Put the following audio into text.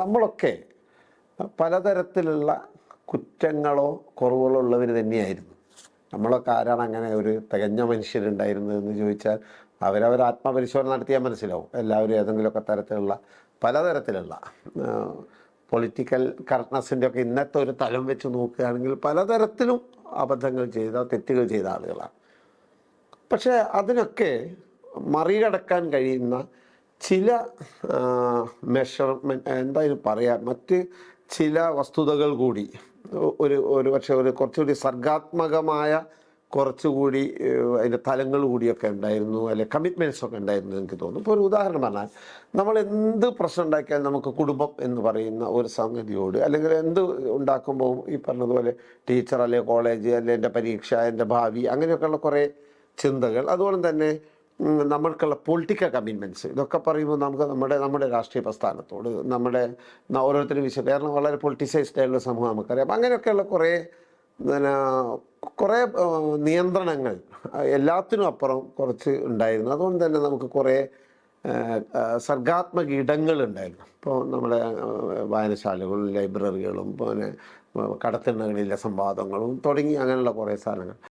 നമ്മളൊക്കെ പലതരത്തിലുള്ള കുറ്റങ്ങളോ കുറവുകളോ ഉള്ളവർ തന്നെയായിരുന്നു. നമ്മളൊക്കെ ആരാണ് അങ്ങനെ ഒരു തികഞ്ഞ മനുഷ്യരുണ്ടായിരുന്നതെന്ന് ചോദിച്ചാൽ അവരവർ ആത്മപരിശോധന നടത്തിയാൽ മനസ്സിലാവും. എല്ലാവരും ഏതെങ്കിലുമൊക്കെ തരത്തിലുള്ള പലതരത്തിലുള്ള പൊളിറ്റിക്കൽ കറക്റ്റ്നസിന്റെ ഒക്കെ ഇന്നത്തെ ഒരു തലം വെച്ച് നോക്കുകയാണെങ്കിൽ പലതരത്തിലും അബദ്ധങ്ങൾ ചെയ്ത തെറ്റുകൾ ചെയ്ത ആളുകളാണ്. പക്ഷേ അതിനൊക്കെ മറികടക്കാൻ കഴിയുന്ന ചില മെഷർമെന്റ് എന്തായാലും പറയാം. മറ്റ് ചില വസ്തുതകൾ കൂടി ഒരു ഒരു പക്ഷേ ഒരു കുറച്ചുകൂടി സർഗാത്മകമായ കുറച്ചുകൂടി അതിന്റെ തലങ്ങൾ കൂടിയൊക്കെ ഉണ്ടായിരുന്നു അല്ലെ കമ്മിറ്റ്മെന്റ്സ് ഒക്കെ ഉണ്ടായിരുന്നു എനിക്ക് തോന്നുന്നു. ഇപ്പോൾ ഒരു ഉദാഹരണം പറഞ്ഞാൽ നമ്മൾ എന്ത് പ്രശ്നം ഉണ്ടാക്കിയാലും നമുക്ക് കുടുംബം എന്ന് പറയുന്ന ഒരു സംഗതിയോട് അല്ലെങ്കിൽ എന്ത് ഉണ്ടാക്കുമ്പോൾ ഈ പറഞ്ഞതുപോലെ ടീച്ചർ അല്ലെ കോളേജ് അല്ലെ എന്റെ പരീക്ഷ എന്റെ ഭാവി അങ്ങനെയൊക്കെയുള്ള കുറേ ചിന്തകൾ അതുപോലെ തന്നെ നമ്മൾക്കുള്ള പൊളിറ്റിക്കൽ കമ്മിറ്റ്മെന്റ്സ് ഇതൊക്കെ പറയുമ്പോൾ നമുക്ക് നമ്മുടെ നമ്മുടെ രാഷ്ട്രീയ പ്രസ്ഥാനത്തോട് നമ്മുടെ ഓരോരുത്തരും വിശ്വ കേരളം വളരെ പൊളിറ്റിസൈസ്ഡ് ആയിട്ടുള്ള സമൂഹം നമുക്കറിയാം. അങ്ങനെയൊക്കെയുള്ള കുറേ പിന്നെ കുറേ നിയന്ത്രണങ്ങൾ എല്ലാത്തിനും അപ്പുറം കുറച്ച് ഉണ്ടായിരുന്നു. അതുകൊണ്ട് തന്നെ നമുക്ക് കുറേ സർഗാത്മക ഇടങ്ങളുണ്ടായിരുന്നു ഇപ്പോൾ നമ്മുടെ വായനശാലകളും ലൈബ്രറികളും പിന്നെ കടത്തിണ്ണകളിലെ സംവാദങ്ങളും തുടങ്ങി അങ്ങനെയുള്ള കുറേ സാധനങ്ങൾ.